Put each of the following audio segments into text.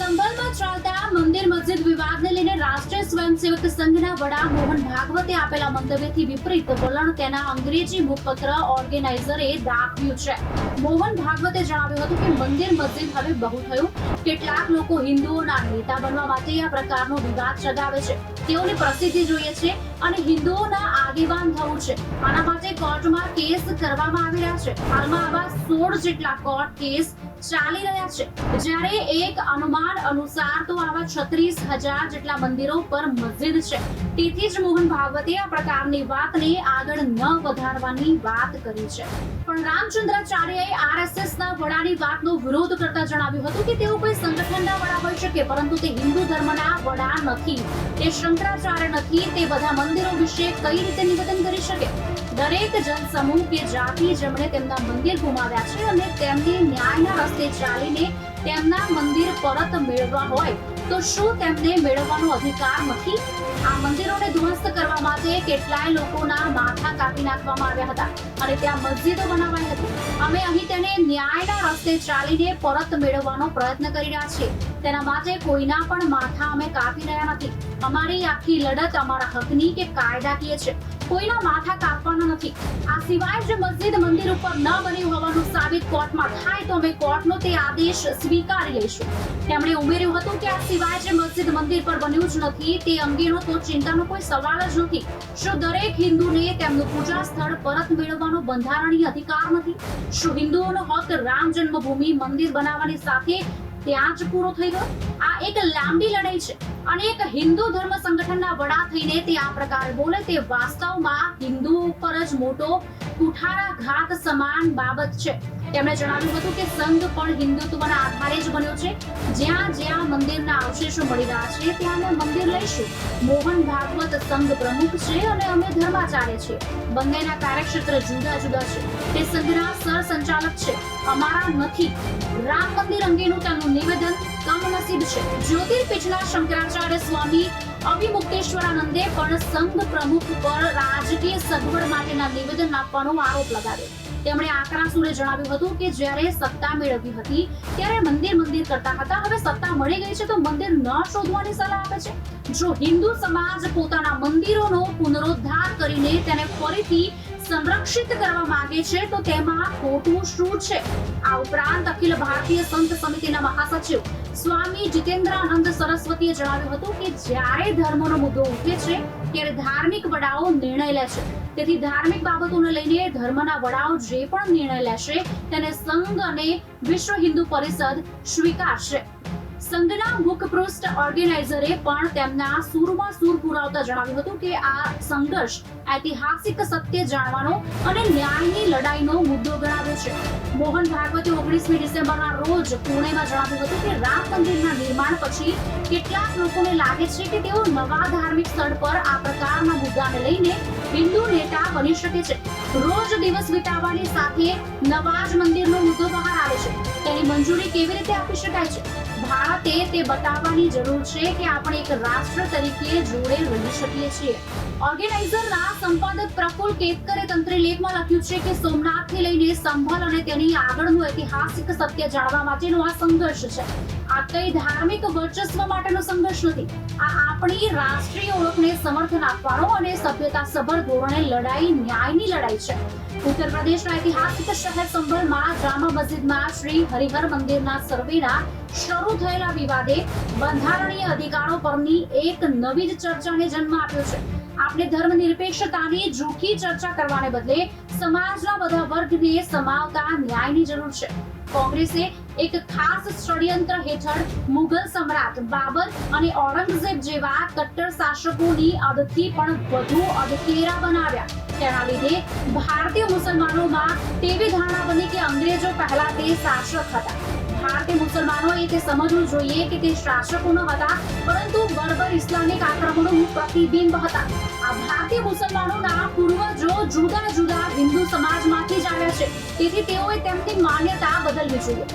સંભલમાં ચાલતા મંદિર મસ્જિદ વિવાદને લઈને રાષ્ટ્રીય સ્વયંસેવક સંઘના વડા મોહન ભાગવતે આપેલા મંતવ્યથી વિપરીત વલણ તેના અંગ્રેજી મુખપત્ર ઓર્ગેનાઇઝરે દાખવ્યું છે. મોહન ભાગવતે જણાવ્યું હતું કે મંદિર મસ્જિદ હવે બહુ થયું. કેટલાક લોકો હિન્દુઓના નેતા બનવા માટે આ પ્રકારનો વિવાદ ચગાવે છે. તેઓની પ્રસિદ્ધિ જોઈએ છે અને હિન્દુઓના આગેવાન થવું છે. આના માટે કોર્ટમાં કેસ કરવામાં આવી રહ્યા છે. હાલમાં આવા સોળ જેટલા કોર્ટ કેસ ચાલી રહ્યા છે. જ્યારે એક અનુમાન અનુસાર તો આવા છત્રીસ હજાર જેટલા મંદિરો પર મસ્જિદ છે. તેથી જ મોહન ભાગવતે આ પ્રકારની વાતને આગળ ન વધારવાની વાત કરી છે. પણ રામચંદ્રાચાર્યએ આરએસએસના વડાની વાતનો વિરોધ કરતા જણાવ્યું હતું કે તેઓ કોઈ સંગઠનના વડા હોઈ શકે, પરંતુ તે હિન્દુ ધર્મના વડા નથી. તે શંકરાચાર્ય નથી. તે બધા મંદિરો વિશે કઈ રીતે નિવેદન કરી શકે? દરેક જનસમૂહ કે જાતિ જેમણે તેમના મંદિર ગુમાવ્યા છે અને તેમને ન્યાયના રસ્તે ચાલીને તેમના મંદિર પરત મેળવવા હોય તો શું તેમને મેળવવાનો અધિકાર નથી? આ મંદિરોને ધ્વસ્ત કરવા માટે કેટલાય લોકોના માથા કાપી નાખવામાં આવ્યા હતા અને ત્યાં મસ્જિદો બનાવાઈ હતી. અમે અહીં તેને ન્યાયના રસ્તે ચાલીને પરત મેળવવાનો પ્રયત્ન કરી રહ્યા છીએ. તેના માટે કોઈના પણ માથા અમે કાપી રહ્યા નથી. અમારી આખી લડત અમારા હકની કે કાયદાકીય છે. કોઈના માથા કાપવાના નથી. આ સિવાય જે મસ્જિદ મંદિર ઉપર ન બન્યું હોવાનું સાબિત કોર્ટમાં થાય તો અમે કોર્ટનો તે આદેશ સ્વીકારી લઈશું. તેમણે ઉમેર્યું હતું કે આ સિવાય જે મસ્જિદ મંદિર પર બન્યું જ નથી. તે અંગેનો તો ચિંતાનો કોઈ સવાલ જ નથી. શું દરેક હિન્દુને તેમનું પૂજા સ્થળ પરત મેળવવાનો બંધારણીય અધિકાર નથી? શું હિન્દુઓનો હક રામ જન્મભૂમિ મંદિર બનાવવાની સાથે ત્યાં જ પૂરો થઈ ગયો. આ એક લાંબી લડાઈ છે અને એક હિન્દુ ધર્મ સંગઠનના વડા થઈને તે આ પ્રકારે બોલે તે વાસ્તવમાં હિન્દુ ઉપર જ મોટો કુઠારાઘાત સમાન બાબત છે. તેમણે જણાવ્યું હતું કે સંઘ પણ હિન્દુત્વના આધારે જ બન્યો છે. જ્યાં જ્યાં મંદિરના અવશેષો મળી રહ્યા છે, ત્યાં અમે મંદિર લઈશું. મોહન ભાગવત સંઘ પ્રમુખ છે અને અમે ધર્માચાર્ય છે બંનેના કાર્યક્ષેત્ર જુદા જુદા છે. તે સંઘના સર સંચાલક છે. અમારા નથી. રામ મંદિર અંગેનું તેમનું નિવેદન કમનસીબ છે. જ્યોતિર્પીઠના શંકરાચાર્ય સ્વામી અવિમુક્તેશ્વરાનંદે પણ સંઘ પ્રમુખ પર રાજકીય સગવડ માટેના નિવેદન આપવાનો આરોપ લગાવ્યો. તેમણે આકરાસુરે જણાવ્યું હતું કે જ્યારે સત્તા મેળવી હતી, ત્યારે મંદિર મંદિર કરતા હતા. હવે સત્તા મળી ગઈ છે તો મંદિર ન શોધવાની સલાહ આપે છે? જો હિન્દુ સમાજ પોતાના મંદિરોનો પુનરુદ્ધાર કરીને તેને ફરીથી સંરક્ષિત કરવા માંગે છે, તો તેમાં ખોટું શું છે? આ ઉપરાંત અખિલ ભારતીય સંત સમિતિના મહાસચિવ સ્વામી જીતેન્દ્રાનંદ સરસ્વતીએ જણાવ્યું હતું કે જ્યારે ધર્મનો મુદ્દો ઉઠે છે, ત્યારે ધાર્મિક વડાઓ નિર્ણય લે છે. તેથી ધાર્મિક બાબતોને લઈને ધર્મના વડાઓ જે પણ નિર્ણય લેશે, તેને સંઘ અને વિશ્વ હિન્દુ પરિષદ સ્વીકારશે. સંઘના મુખપૃષ્ઠ ઓર્ગેનાઇઝરે પણ તેમના સૂરમાં સૂર પુરાવતા જણાવ્યું હતું કે આ સંઘર્ષ ઐતિહાસિક સત્ય જાણવાનો અને ન્યાયની લડાઈનો મુદ્દો ગણાવ્યો છે. મોહન ભાગવતે ઓગણીસમી ડિસેમ્બરના રોજ પુણેમાં જણાવ્યું હતું કે રામ મંદિરના નિર્માણ પછી કેટલાક લોકોને લાગે છે કે તેઓ નવા ધાર્મિક સ્થળ પર આ પ્રકારના મુદ્દાને લઈને હિન્દુ નેતા બની શકે છે. રોજ દિવસ વિતાવવાની સાથે નવા જ મંદિરનો મુદ્દો બહાર આવે છે. તેની મંજૂરી કેવી રીતે આપી શકાય છે? ભારતે તે બતાવવાની જરૂર છે કે આપણે એક રાષ્ટ્ર તરીકે જોડે રહી શકીએ છીએ. ઓર્ગેનાઇઝરના સંપાદક પ્રફુલ કેતકરે તંત્રી લેખમાં લખ્યું છે કે સોમનાથથી લઈને સંભલ અને તેની આગળનું ઐતિહાસિક સત્ય જાણવા માટેનો આ સંઘર્ષ છે. આ કઈ ધાર્મિક વર્ચસ્વ માટેનો સંઘર્ષ નથી. આ આપણી રાષ્ટ્રીય ઓળખને સમર્થન આપવાનો અને સભ્યતા સભર ધોરણે લડાઈ ન્યાયની લડાઈ છે. ઉત્તર પ્રદેશના ઐતિહાસિક શહેર સંભલમાં જામા મસ્જિદમાં શ્રી હરિહર મંદિરના સર્વેના શરૂ થયેલા વિવાદે બંધારણીય અધિકારો પરની એક નવી જ ચર્ચાને જન્મ આપ્યો છે. આપણે ધર્મ નિરપેક્ષતાની જૂઠી ચર્ચા કરવાને બદલે સમાજના બધા વર્ગને સમાવતા ન્યાયની જરૂર છે. કોંગ્રેસે એક ખાસ ષડયંત્ર હેઠળ મુઘલ સમ્રાટ બાબર અને ઔરંગઝેબ જેવા કટ્ટર શાસકોની અદથી પણ વધુ અદકેરા બનાવ્યા. તેના લીધે ભારતીય મુસલમાનોમાં તેવી ધારણા બની કે અંગ્રેજો પહેલા તે શાસક હતા. ભારતીય મુસલમાનોએ તે સમજવું જોઈએ કે તે શાસકો ન હતા, પરંતુ બર્બર ઇસ્લામિક આક્રમણોનું પ્રતિબિંબ હતા. આ ભારતીય મુસલમાનોના પૂર્વજો જુદા જુદા હિન્દુ સમાજમાંથી જ આવ્યા છે. તેથી તેઓએ તેમની માન્યતા બદલવી જોઈએ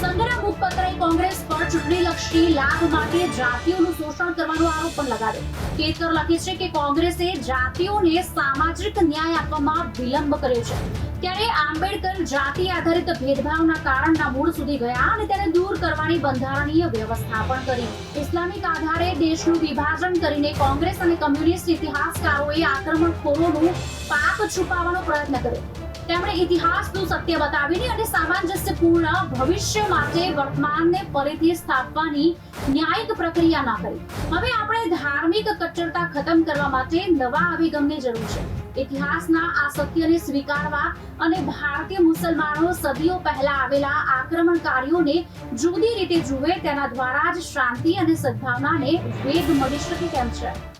સંઘના મુખપત્રએ કોંગ્રેસ પર ચૂંટણીલક્ષી લાભ માટે જાતિઓનું શોષણ કરવાનો આરોપ પણ લગાવ્યો. કેતર લખે છે કે કોંગ્રેસે જાતિઓને સામાજિક ન્યાય આપવામાં વિલંબ કર્યો છે. ત્યારે આંબેડકર જાતિ આધારિત ભેદભાવના કારણના મૂળ સુધી ગયા અને તેને દૂર કરવાની બંધારણીય વ્યવસ્થા પણ કરી. ઇસ્લામિક આધારે દેશનું વિભાજન કરીને કોંગ્રેસ અને કમ્યુનિસ્ટ ઇતિહાસકારોએ આક્રમણખોરોનું પાપ છુપાવવાનો પ્રયત્ન કર્યો. તેમણે ઇતિહાસનું સત્ય બતાવીને અને સામંજસ્યપૂર્ણ ભવિષ્ય માટે વર્તમાનને ફરીથી સ્થાપવાની ન્યાયિક પ્રક્રિયા ના કરી. હવે આપણે ધાર્મિક કટ્ટરતા ખતમ કરવા માટે નવા અભિગમની જરૂર છે. ઇતિહાસના આ સત્યને સ્વીકારવા અને ભારતીય મુસલમાનો સદીઓ પહેલા આવેલા આક્રમણકારીઓને જુદી રીતે જુએ તેના દ્વારા જ શાંતિ અને સદભાવનાને વેગ મળી શકે તેમ છે.